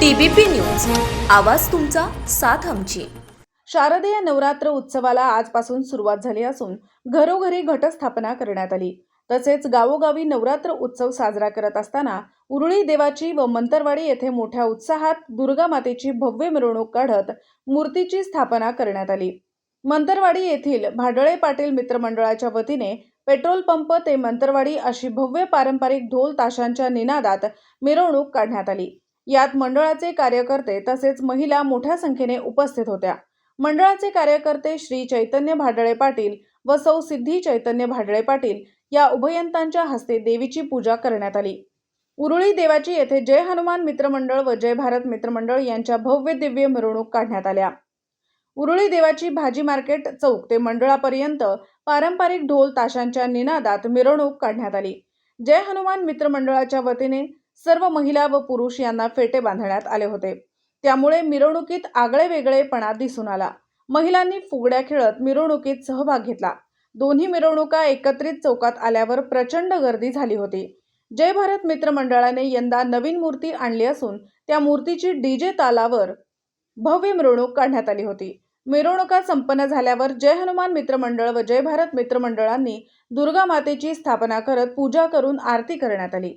TBP news. आवाज तुमचा साथ आमची. शारदीय नवरात्र उत्सवाला आजपासून सुरुवात झाली असून घरोघरी घटस्थापना करण्यात आली. तसेच गावोगावी नवरात्र उत्सव साजरा करत असताना उरुळी देवाची व मंतरवाडी येथे मोठ्या उत्साहात दुर्गा मातेची भव्य मिरवणूक काढत मूर्तीची स्थापना करण्यात आली. मंतरवाडी येथील भाडळे पाटील मित्रमंडळाच्या वतीने पेट्रोल पंप ते मंतरवाडी अशी भव्य पारंपरिक ढोल ताशांच्या निनादात मिरवणूक काढण्यात आली. यात मंडळाचे कार्यकर्ते तसेच महिला मोठ्या संख्येने उपस्थित होत्या. मंडळाचे कार्यकर्ते श्री चैतन्य भाडळे पाटील व सौ सिद्धी चैतन्य भाडळे पाटील या उभयंतांच्या हस्ते देवीची पूजा करण्यात आली. उरुळी देवाची येथे जय हनुमान मित्रमंडळ व जय भारत मित्रमंडळ यांच्या भव्य दिव्य मिरवणूक काढण्यात आल्या. उरुळी देवाची भाजी मार्केट चौक ते मंडळापर्यंत पारंपरिक ढोल ताशांच्या निनादात मिरवणूक काढण्यात आली. जय हनुमान मित्रमंडळाच्या वतीने सर्व महिला व पुरुष यांना फेटे बांधण्यात आले होते. त्यामुळे मिरवणुकीत आगळे वेगळेपणा दिसून आला. महिलांनी फुगड्या खेळत मिरवणुकीत सहभाग घेतला. दोन्ही मिरवणुका एकत्रित चौकात आल्यावर प्रचंड गर्दी झाली होती. जय भारत मित्र मंडळाने यंदा नवीन मूर्ती आणली असून त्या मूर्तीची डीजे तालावर भव्य मिरवणूक काढण्यात आली होती. मिरवणुका संपन्न झाल्यावर जय हनुमान मित्रमंडळ व जय भारत मित्रमंडळांनी दुर्गा मातेची स्थापना करत पूजा करून आरती करण्यात आली.